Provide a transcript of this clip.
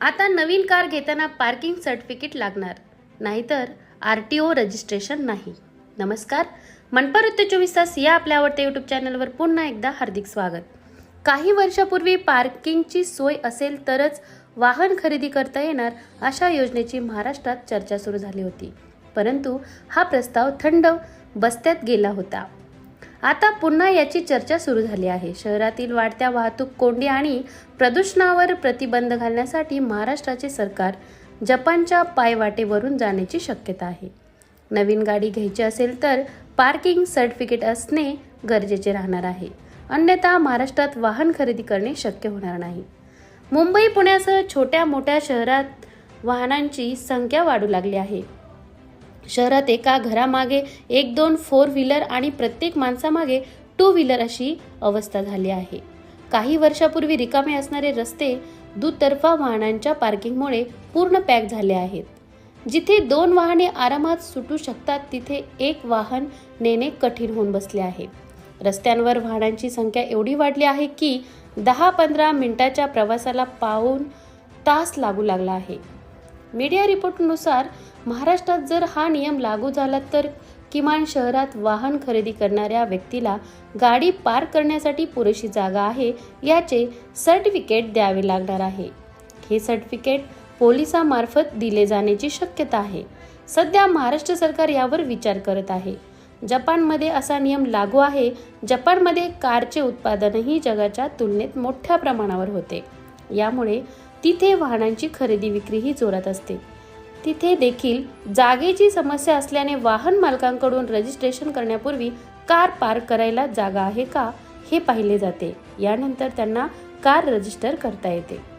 आता नवीन कार घेताना पार्किंग सर्टिफिकेट लागणार. नाहीतर आर टी ओ रजिस्ट्रेशन नाही. नमस्कार. मनपा वृत्त चोवीस तास या आपल्या आवडत्या यूट्यूब चॅनलवर पुन्हा एकदा हार्दिक स्वागत. काही वर्षापूर्वी पार्किंगची सोय असेल तरच वाहन खरेदी करता येणार अशा योजनेची महाराष्ट्रात चर्चा सुरू झाली होती. परंतु हा प्रस्ताव थंड बस्त्यात गेला होता. आता पुन्हा याची चर्चा सुरू झाली आहे. शहरातील वाढत्या वाहतूक कोंडी आणि प्रदूषणावर प्रतिबंध घालण्यासाठी महाराष्ट्राचे सरकार जपानच्या पायवाटेवरून जाण्याची शक्यता आहे. नवीन गाडी घ्यायची असेल तर पार्किंग सर्टिफिकेट असणे गरजेचे राहणार आहे. अन्यथा महाराष्ट्रात वाहन खरेदी करणे शक्य होणार नाही. मुंबई पुण्यासह छोट्या मोठ्या शहरात वाहनांची संख्या वाढू लागली आहे. शहरात एका घरामागे एक दोन फोर व्हीलर आणि प्रत्येक माणसामागे टू व्हीलर अशी अवस्था झाली आहे. काही वर्षापूर्वी रिकामे असणारे रस्ते दुतर्फा वाहनांच्या पार्किंगमुळे पूर्ण पॅक झाले आहेत. जिथे दोन वाहने आरामात सुटू शकतात तिथे एक वाहन नेणे कठीण होऊन बसले आहे. रस्त्यांवर वाहनांची संख्या एवढी वाढली आहे की दहा पंधरा मिनिटाच्या प्रवासाला पाऊन तास लागू लागला आहे. मीडिया रिपोर्टनुसार महाराष्ट्रात जर हा नियम लागू झाला तर किमान शहरात वाहन खरेदी करणाऱ्या व्यक्तीला गाडी पार्क करण्यासाठी पुरेशी जागा आहे याचे सर्टिफिकेट द्यावे लागणार आहे. हे सर्टिफिकेट पोलिसामार्फत दिले जाण्याची शक्यता आहे. सध्या महाराष्ट्र सरकार यावर विचार करत आहे. जपानमध्ये असा नियम लागू आहे जपानमध्ये कारचे उत्पादनही जगाच्या तुलनेत मोठ्या प्रमाणावर होते. यामुळे तिथे वाहनांची खरेदी विक्रीही जोरात असते. तिथे देखील जागेची समस्या असल्याने वाहन मालकांकडून रजिस्ट्रेशन करण्यापूर्वी कार पार्क करायला जागा आहे का हे पाहिले जाते. यानंतर त्यांना कार रजिस्टर करता येते.